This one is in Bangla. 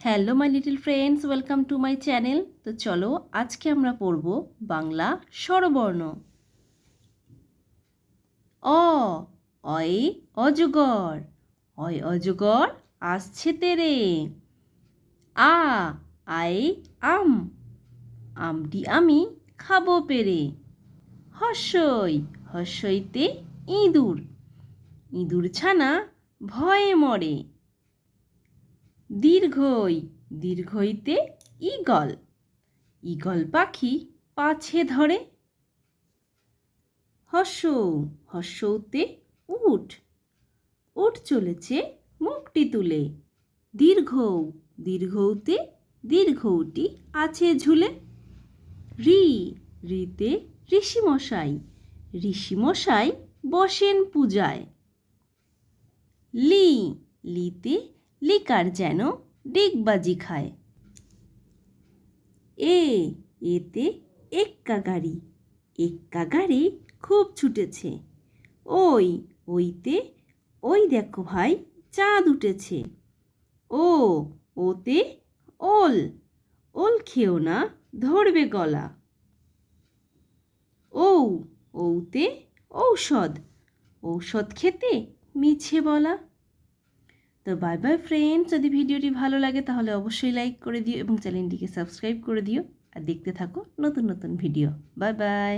Hello my little friends welcome to my channel তো চলো, আজকে আমরা পড়ব বাংলা স্বরবর্ণ। অ, অয়ে, অজগর। অয়, অজগর, আসছে তেরে। আ, আয়ে, আম। আমটি আমি খাব পেরে। হর্ষই হর্ষইতে ইঁদুর। ইঁদুর ছানা ভয়ে মরে। দীর্ঘই, দীর্ঘইতে ঈগল। ঈগল পাখি পাছে ধরে। হর্ষ হর্ষতে উট উট চলেছে মুখটি তুলে। দীর্ঘ দীর্ঘতে দীর্ঘটি আছে ঝুলে। রি, রিতে ঋষিমশাই ঋষিমশাই বসেন পূজায়। লি, লিতে লিকার যেন ডিগবাজি খায়। এ, এতে এক্কা গাড়ি। এক্কা গাড়ি খুব ছুটেছে। ওই, ওইতে, ওই দেখো ভাই, চাঁদ উঠেছে। ও, ওতে ওল। ওল খেও না, ধরবে গলা। ও ওতে ঔষধ। ঔষধ খেতে মিছে বলা। তো বাই বাই ফ্রেন্ড যদি ভিডিওটি ভালো লাগে, তাহলে অবশ্যই লাইক করে দিও এবং চ্যানেলটিকে সাবস্ক্রাইব করে দিও। আর দেখতে থাকো নতুন নতুন ভিডিও বাই বাই